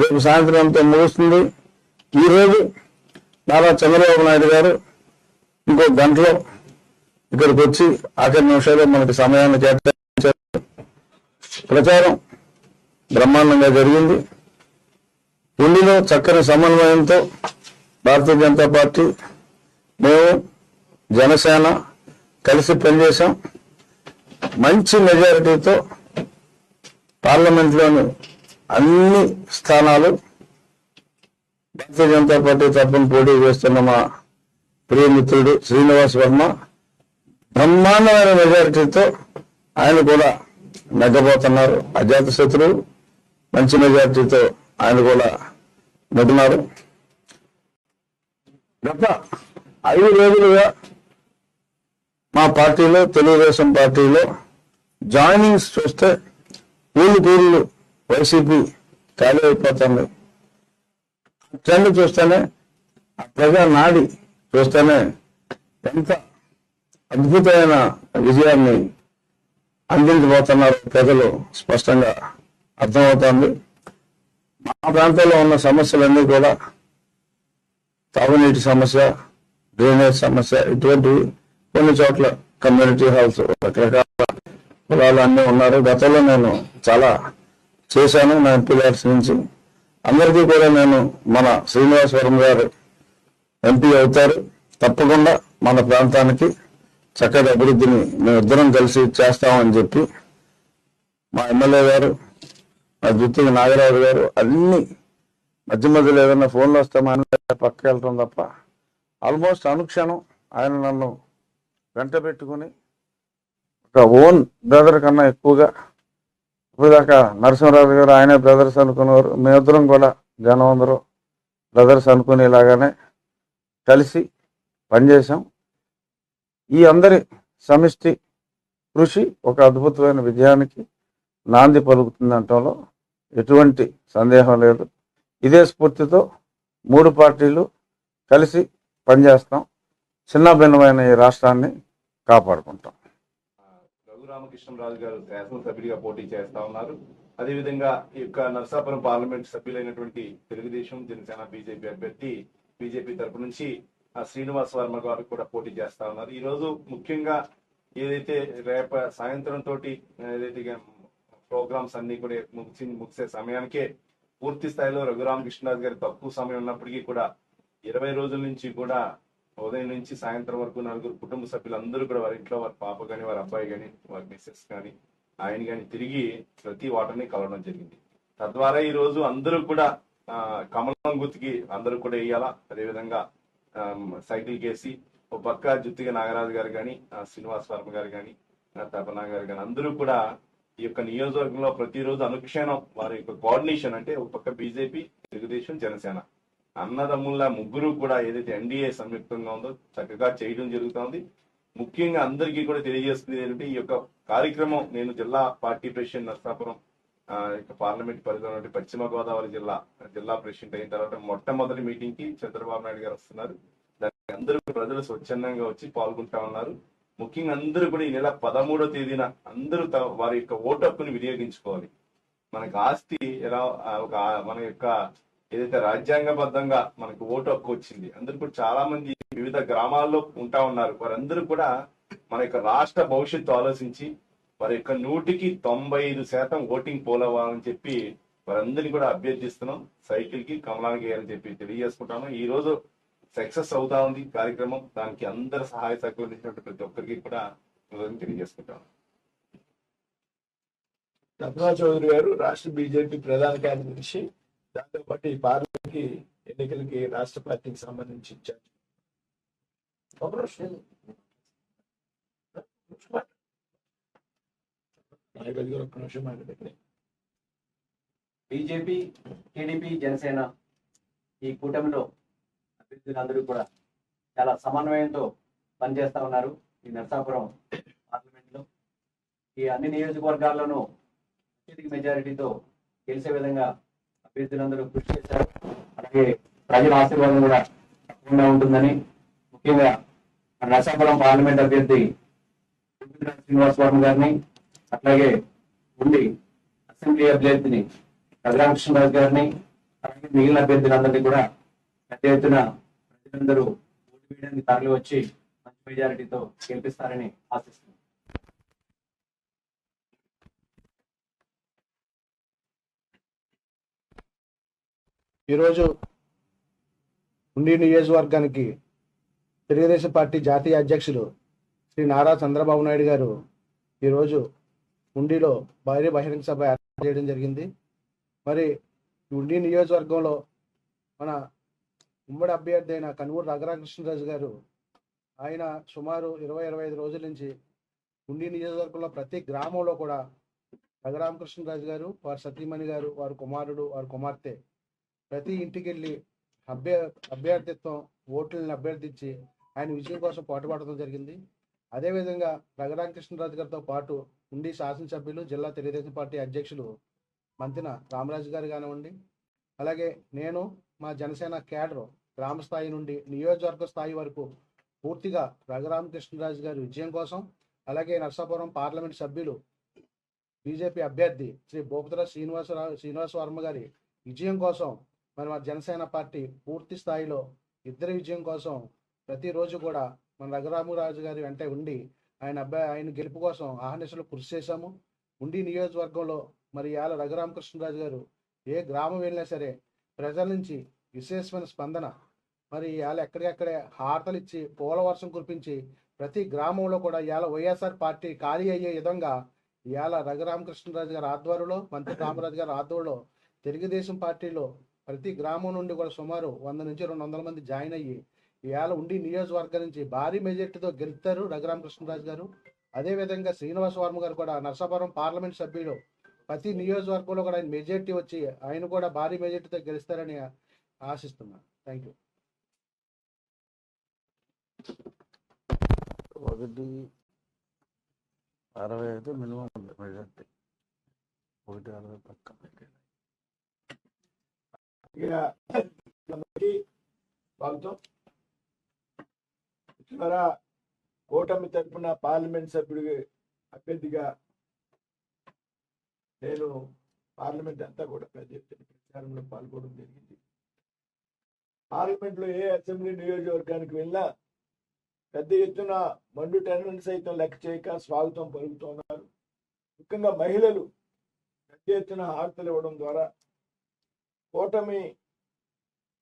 రేపు సాయంత్రం అంతా ముగుస్తుంది. ఈ రోజు నారా చంద్రబాబు నాయుడు గారు ఇంకో గంటలో ఇక్కడికి వచ్చి ఆఖరి నిమిషాలు మనకి సమయాన్ని కేటాయించారు. ప్రచారం బ్రహ్మాండంగా జరిగింది. ఢిల్లీలో చక్కని సమన్వయంతో భారతీయ జనతా పార్టీ మేము జనసేన కలిసి పనిచేశాం. మంచి మెజారిటీతో పార్లమెంట్లోని అన్ని స్థానాలు భారతీయ జనతా పార్టీ తరఫున పోటీ చేస్తున్న మా ప్రియమిత్రుడు శ్రీనివాస్ వర్మ బ్రహ్మాండమైన మెజారిటీతో ఆయన కూడా నెగ్గబోతున్నారు. అజాత శత్రువు మంచి మెజారిటీతో ఆయన కూడా నెగ్గినారు. గత ఐదు రోజులుగా మా పార్టీలో తెలుగుదేశం పార్టీలో జాయినింగ్స్ చూస్తే ఊళ్ళు కూళ్ళు వైసీపీ ఖాళీ అయిపోతుంది. ట్రెండ్ చూస్తేనే ఆ ప్రజా నాడి చూస్తేనే ఎంత అద్భుతమైన విజయాన్ని అందించబోతున్నారు ప్రజలు స్పష్టంగా అర్థమవుతోంది. మా ప్రాంతంలో ఉన్న సమస్యలన్నీ కూడా తాగునీటి సమస్య డ్రైనేజ్ సమస్య ఇటువంటివి కొన్ని చోట్ల కమ్యూనిటీ హాల్స్ రకరకాల కులాలు అన్నీ ఉన్నారు. గతంలో నేను చాలా చేశాను నా ఎంపీ గారి నుంచి. అందరికీ కూడా నేను మన శ్రీనివాసవరం గారు ఎంపీ అవుతారు. తప్పకుండా మన ప్రాంతానికి చక్కటి అభివృద్ధిని మేమిద్దరం కలిసి చేస్తామని చెప్పి మా ఎమ్మెల్యే గారు మా జుత్తికి నాగరాజు గారు అన్ని మధ్య మధ్యలో ఏదైనా ఫోన్లు వస్తే మా పక్కకి వెళ్తాం తప్ప ఆల్మోస్ట్ అనుక్షణం ఆయన నన్ను వెంట పెట్టుకుని ఒక ఓన్ బ్రదర్ కన్నా ఎక్కువగా ఇప్పుడు దాకా నరసింహరాజు గారు ఆయనే బ్రదర్స్ అనుకునేవారు మేమిద్దరం కూడా జనం అందరూ బ్రదర్స్ అనుకునేలాగానే కలిసి పనిచేసాం ఈ అందరి సమిష్టి కృషి ఒక అద్భుతమైన విజయానికి నాంది పలుకుతుంది అంటంలో ఎటువంటి సందేహం లేదు. ఇదే స్ఫూర్తితో మూడు పార్టీలు కలిసి పనిచేస్తాం. చిన్న భిన్నమైన ఈ రాష్ట్రాన్ని కాపాడుకుంటాం. రామకృష్ణరాజు గారు శాసనసభ్యుడిగా పోటీ చేస్తా ఉన్నారు. అదేవిధంగా ఈ యొక్క నరసాపురం పార్లమెంట్ సభ్యులైనటువంటి తెలుగుదేశం జనసేన బీజేపీ అభ్యర్థి బీజేపీ తరపు నుంచి ఆ శ్రీనివాస్ వర్మ గారు కూడా పోటీ చేస్తా ఉన్నారు. ఈ రోజు ముఖ్యంగా ఏదైతే రేప సాయంత్రం తోటి ఏదైతే ప్రోగ్రామ్స్ అన్ని కూడా ముగిసి ముగిసే సమయానికే పూర్తి స్థాయిలో రఘురామకృష్ణరాజు గారి తక్కువ సమయం ఉన్నప్పటికీ కూడా ఇరవై రోజుల నుంచి కూడా ఉదయం నుంచి సాయంత్రం వరకు నలుగురు కుటుంబ సభ్యులందరూ కూడా వారి ఇంట్లో వారి పాప కానీ వారి అబ్బాయి కానీ వారి మిస్సెస్ కానీ ఆయన కానీ తిరిగి ప్రతి ఓటర్ని కలవడం జరిగింది. తద్వారా ఈ రోజు అందరూ కూడా ఆ, కమలం గుత్తికి అందరూ కూడా వేయాలా? అదేవిధంగా సైకిల్ కేసి ఒక పక్క జుత్తిగా నాగరాజు గారు కానీ శ్రీనివాస్ వర్మ గారు కానీ తపనా గారు కానీ అందరూ కూడా ఈ యొక్క నియోజకవర్గంలో ప్రతిరోజు అనుక్షణం వారి యొక్క కోఆర్డినేషన్ అంటే ఒక పక్క బీజేపీ తెలుగుదేశం జనసేన. అన్నదమ్ముల ముగ్గురు కూడా ఏదైతే ఎన్డీఏ సంయుక్తంగా ఉందో చక్కగా చేయడం జరుగుతోంది. ముఖ్యంగా అందరికీ కూడా తెలియజేస్తుంది ఏంటంటే ఈ యొక్క కార్యక్రమం నేను జిల్లా పార్టీ ప్రెసిడెంట్ నర్సాపురం ఆ, యొక్క పార్లమెంట్ పరిధిలో పశ్చిమ గోదావరి జిల్లా జిల్లా ప్రెసిడెంట్ అయిన తర్వాత మొట్టమొదటి మీటింగ్కి చంద్రబాబు నాయుడు గారు వస్తున్నారు. దానికి అందరూ ప్రజలు స్వచ్ఛందంగా వచ్చి పాల్గొంటా ఉన్నారు. ముఖ్యంగా అందరూ కూడా ఈ నెల పదమూడో తేదీన అందరూ త- వారి యొక్క ఓటు హక్కుని వినియోగించుకోవాలి. మనకు ఆస్తి ఎలా ఒక మన యొక్క ఏదైతే రాజ్యాంగబద్ధంగా మనకు ఓటు హక్కు వచ్చింది అందరూ కూడా చాలా మంది వివిధ గ్రామాల్లో ఉంటా ఉన్నారు. వారందరూ కూడా మన యొక్క రాష్ట్ర భవిష్యత్తు ఆలోచించి వారి యొక్క నూటికి తొంభై ఐదు శాతం ఓటింగ్ పోలవ్వాలని చెప్పి వారందరినీ కూడా అభ్యర్థిస్తున్నాం. సైకిల్కి కమలానికి అని చెప్పి తెలియజేసుకుంటాను. ఈ రోజు సక్సెస్ అవుతా ఉంది కార్యక్రమం. దానికి అందరు సహాయ సహకరించినట్టు ప్రతి ఒక్కరికి కూడా తెలియజేసుకుంటాను. రత్నా చౌదరి గారు రాష్ట్ర బీజేపీ ప్రధాన కార్యదర్శి. దాంతో పాటు ఈ పార్లమెంట్కి ఎన్నికలకి రాష్ట్ర పార్టీకి సంబంధించి ఇచ్చారు బీజేపీ టీడీపీ జనసేన ఈ కూటమిలో అభ్యర్థులందరూ కూడా చాలా సమన్వయంతో పనిచేస్తా ఉన్నారు ఈ నరసాపురం పార్లమెంట్లో ఈ అన్ని నియోజకవర్గాల్లోనూ అత్యధిక మెజారిటీతో గెలిచే విధంగా అభ్యర్థులందరూ కృషి చేశారు. అలాగే ప్రజల ఆశీర్వాదం కూడా తప్పకుండా ఉంటుందని ముఖ్యంగా మన పార్లమెంట్ అభ్యర్థి రుద్రరాజ్ శ్రీనివాస్ వర్మ గారిని అట్లాగే ఉండి అసెంబ్లీ అభ్యర్థిని రఘురామకృష్ణరాజు గారిని అలాగే మిగిలిన అభ్యర్థులందరినీ కూడా పెద్ద ఎత్తున ప్రజలందరూ ఓటు వేయడానికి తరలి వచ్చి మంచి మెజారిటీతో గెలిపిస్తారని ఆశిస్తున్నాను ఈరోజు ఉండి నియోజకవర్గానికి తెలుగుదేశం పార్టీ జాతీయ అధ్యక్షులు శ్రీ నారా చంద్రబాబు నాయుడు గారు ఈరోజు ఉండిలో భారీ బహిరంగ సభ ఏర్పాటు చేయడం జరిగింది. మరి ఉండి నియోజకవర్గంలో మన ఉమ్మడి అభ్యర్థి అయిన కనుమూరు రఘురామకృష్ణరాజు గారు ఆయన సుమారు ఇరవై ఇరవై ఐదు రోజుల నుంచి ఉండి నియోజకవర్గంలో ప్రతి గ్రామంలో కూడా రఘురామకృష్ణరాజు గారు వారి సతీమణి గారు వారి కుమారుడు వారి కుమార్తె ప్రతి ఇంటికి వెళ్ళి అభ్య అభ్యర్థిత్వం ఓట్లను అభ్యర్థించి ఆయన విజయం కోసం పోటీపడటం జరిగింది. అదేవిధంగా రఘురామకృష్ణరాజు గారితో పాటు ఉండి శాసనసభ్యులు జిల్లా తెలుగుదేశం పార్టీ అధ్యక్షులు మంతిన రామరాజు గారు కానివ్వండి అలాగే నేను మా జనసేన కేడర్ గ్రామ స్థాయి నుండి నియోజకవర్గ స్థాయి వరకు పూర్తిగా రఘురామకృష్ణరాజు గారి విజయం కోసం అలాగే నర్సాపురం పార్లమెంట్ సభ్యులు బీజేపీ అభ్యర్థి శ్రీ భూపతిర శ్రీనివాసరావు శ్రీనివాస వర్మ గారి విజయం కోసం మరి మా జనసేన పార్టీ పూర్తి స్థాయిలో ఇద్దరి విజయం కోసం ప్రతిరోజు కూడా మన రఘురామరాజు గారి వెంట ఉండి ఆయన అబ్బాయి ఆయన గెలుపు కోసం ఆహర్నిశలు కృషి చేశాము. ఉండి నియోజకవర్గంలో మరి ఇవాళ రఘురామకృష్ణరాజు గారు ఏ గ్రామం వెళ్ళినా సరే ప్రజల నుంచి విశేషమైన స్పందన మరి ఇవాళ ఎక్కడికక్కడే హారతలు ఇచ్చి పూల వర్షం కురిపించి ప్రతి గ్రామంలో కూడా ఇవాళ వైఎస్ఆర్ పార్టీ ఖాళీ అయ్యే విధంగా ఇవాళ రఘురామకృష్ణరాజు గారి ఆధ్వర్యంలో మంత్రి రామరాజు గారి ఆధ్వర్యంలో తెలుగుదేశం పార్టీలో ప్రతి గ్రామం నుండి కూడా సుమారు వంద నుంచి రెండు వందల మంది జాయిన్ అయ్యి ఇవాళ ఉండి నియోజకవర్గం నుంచి భారీ మెజార్టీతో గెలుస్తారు రఘురామ కృష్ణరాజు గారు అదేవిధంగా శ్రీనివాస వర్మ గారు కూడా నర్సాపురం పార్లమెంట్ సభ్యులు. ప్రతి నియోజకవర్గంలో కూడా ఆయన మెజార్టీ వచ్చి ఆయన కూడా భారీ మెజార్టీతో గెలుస్తారని ఆశిస్తున్నాను థ్యాంక్ యూ ఒకటి అరవై అయితే మినిమం ఉంది మెజార్టీ. ఒకటి అరవై పక్క. అందరికీ స్వాగతం ద్వారా కూటమి తరపున పార్లమెంట్ సభ్యుడి అభ్యర్థిగా నేను పార్లమెంట్ అంతా కూడా పెద్ద ప్రచారంలో పాల్గొనడం జరిగింది. పార్లమెంట్లో ఏ అసెంబ్లీ నియోజకవర్గానికి వెళ్ళినా పెద్ద ఎత్తున మండు టెన్నులను సైతం లెక్క చేయక స్వాగతం పలుకుతున్నారు ముఖ్యంగా మహిళలు పెద్ద ఎత్తున హారతలు ఇవ్వడం ద్వారా కూటమి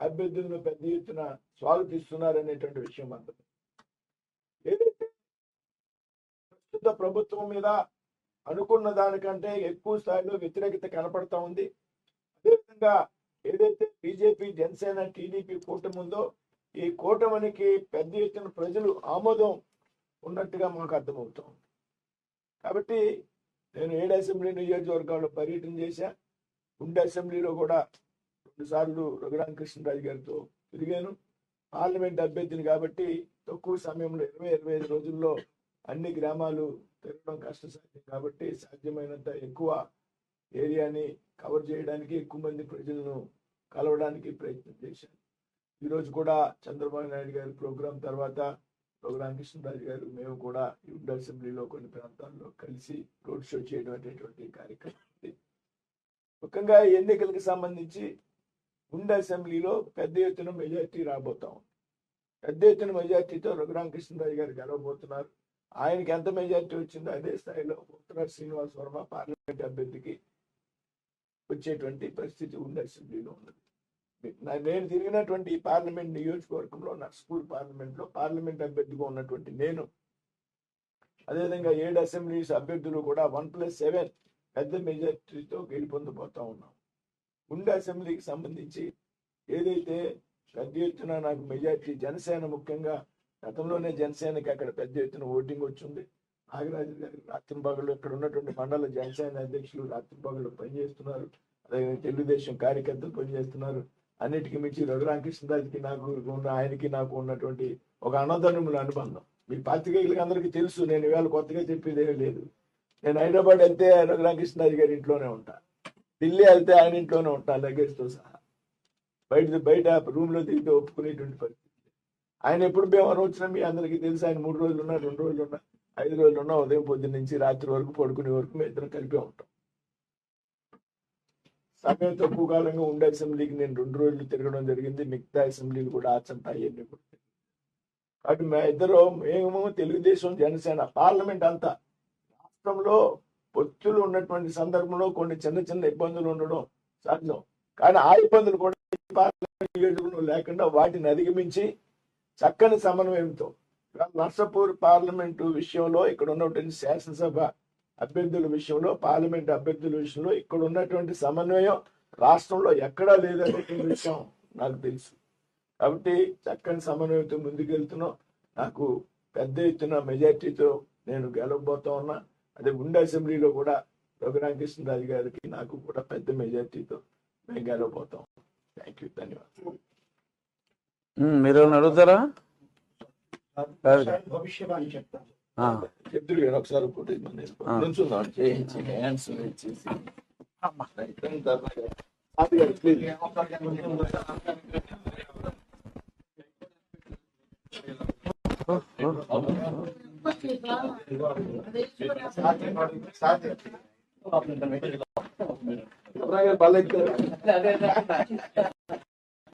అభ్యర్థులను పెద్ద ఎత్తున స్వాగతిస్తున్నారనేటువంటి విషయం అందరం ఏదైతే ప్రస్తుత ప్రభుత్వం మీద అనుకున్న దానికంటే ఎక్కువ స్థాయిలో వ్యతిరేకత కనపడతా ఉంది. అదేవిధంగా ఏదైతే బీజేపీ జనసేన టీడీపీ కూటమి ఉందో ఈ కూటమికి పెద్ద ఎత్తున ప్రజలు ఆమోదం ఉన్నట్టుగా మాకు అర్థమవుతుంది కాబట్టి నేను ఏడు అసెంబ్లీ నియోజకవర్గంలో పర్యటన చేశా. గుండె అసెంబ్లీలో కూడా రెండు సార్లు రఘురామకృష్ణరాజు గారితో తిరిగాను. పార్లమెంట్ అభ్యర్థిని కాబట్టి తక్కువ సమయంలో ఇరవై ఇరవై ఐదు రోజుల్లో అన్ని గ్రామాలు తిరగడం కష్టసాధ్యం కాబట్టి సాధ్యమైనంత ఎక్కువ ఏరియాని కవర్ చేయడానికి ఎక్కువ మంది ప్రజలను కలవడానికి ప్రయత్నం చేశాను. ఈరోజు కూడా చంద్రబాబు నాయుడు గారి ప్రోగ్రాం తర్వాత రఘురామకృష్ణరాజు గారు మేము కూడా ఈ అసెంబ్లీలో కొన్ని ప్రాంతాల్లో కలిసి రోడ్ షో చేయడం అనేటువంటి కార్యక్రమం ముఖ్యంగా ఎన్నికలకు సంబంధించి గుండె అసెంబ్లీలో పెద్ద ఎత్తున మెజార్టీ రాబోతా ఉంది. పెద్ద ఎత్తున మెజార్టీతో రఘురామకృష్ణరాజు గారు గెలవబోతున్నారు. ఆయనకి ఎంత మెజార్టీ వచ్చిందో అదే స్థాయిలో ఉత్తర శ్రీనివాస్ వర్మ పార్లమెంట్ అభ్యర్థికి వచ్చేటువంటి పరిస్థితి ఉండి అసెంబ్లీలో ఉన్నది. నేను తిరిగినటువంటి పార్లమెంట్ నియోజకవర్గంలో నా స్కూల్ పార్లమెంట్లో పార్లమెంట్ అభ్యర్థిగా ఉన్నటువంటి నేను అదేవిధంగా ఏడు అసెంబ్లీస్ అభ్యర్థులు కూడా వన్ ప్లస్ సెవెన్ పెద్ద మెజార్టీతో గెలుపొందబోతా ఉన్నాం. ఉండి అసెంబ్లీకి సంబంధించి ఏదైతే పెద్ద ఎత్తున నాకు మెజార్టీ జనసేన ముఖ్యంగా గతంలోనే జనసేనకి అక్కడ పెద్ద ఎత్తున ఓటింగ్ వచ్చింది. నాగరాజు గారు రాత్రి పగలు ఇక్కడ ఉన్నటువంటి మండల జనసేన అధ్యక్షులు రాత్రి పగలు పనిచేస్తున్నారు. అదే తెలుగుదేశం కార్యకర్తలు పనిచేస్తున్నారు. అన్నిటికీ మించి రఘురామకృష్ణరాజుకి నాకు ఉన్న ఆయనకి నాకు ఉన్నటువంటి ఒక అన్నదమ్ముల అనుబంధం. మీ పాత్రికేయులకి అందరికీ తెలుసు నేను ఇవాళ కొత్తగా చెప్పేది లేదు. నేను హైదరాబాద్ వెళ్తే రఘురామకృష్ణరాజు గారి ఇంట్లోనే ఉంటా. ఢిల్లీ వెళ్తే ఆయన ఇంట్లోనే ఉంటాను లగేజ్తో సహా. బయట బయట రూమ్లో దిగితే ఒప్పుకునేటువంటి పరిస్థితి. ఆయన ఎప్పుడు భీమవరం వచ్చినా మీ అందరికీ తెలుసు ఆయన మూడు రోజులు ఉన్నా రెండు రోజులు ఉన్నా ఐదు రోజులు ఉన్నా ఉదయం పొద్దున్న నుంచి రాత్రి వరకు పడుకునే వరకు మేము ఇద్దరం కలిపే ఉంటాం. సమయం తక్కువ కాలంగా ఉండే అసెంబ్లీకి నేను రెండు రోజులు తిరగడం జరిగింది. మిగతా అసెంబ్లీలు కూడా ఆచంట అవన్నీ కూడా కాబట్టి మా ఇద్దరు మేము తెలుగుదేశం జనసేన పార్లమెంట్ అంతా రాష్ట్రంలో పొత్తులు ఉన్నటువంటి సందర్భంలో కొన్ని చిన్న చిన్న ఇబ్బందులు ఉండడం సహజం కానీ ఆ ఇబ్బందులు కూడా లేకుండా వాటిని అధిగమించి చక్కని సమన్వయంతో నర్సపూర్ పార్లమెంటు విషయంలో ఇక్కడ ఉన్నటువంటి శాసనసభ అభ్యర్థుల విషయంలో పార్లమెంట్ అభ్యర్థుల విషయంలో ఇక్కడ ఉన్నటువంటి సమన్వయం రాష్ట్రంలో ఎక్కడా లేదనేటువంటి విషయం నాకు తెలుసు. కాబట్టి చక్కని సమన్వయంతో ముందుకెళ్తున్నాం. నాకు పెద్ద ఎత్తున మెజార్టీతో నేను గెలవబోతా ఉన్నా. అదే ఉండే అసెంబ్లీలో కూడా రఘురామకృష్ణరాజు గారికి నాకు కూడా పెద్ద మెజార్టీతో మేము గెలవబోతాం థ్యాంక్ యూ ధన్యవాదాలు. మీరేమైనా అడుగుతారా. భవిష్యవాణి చెప్తాను. కానీ ఒకసారి ఒకటి చేయించి హ్యాండ్స్ ఇచ్చేసి రైట్ తర్వాత అది గారు,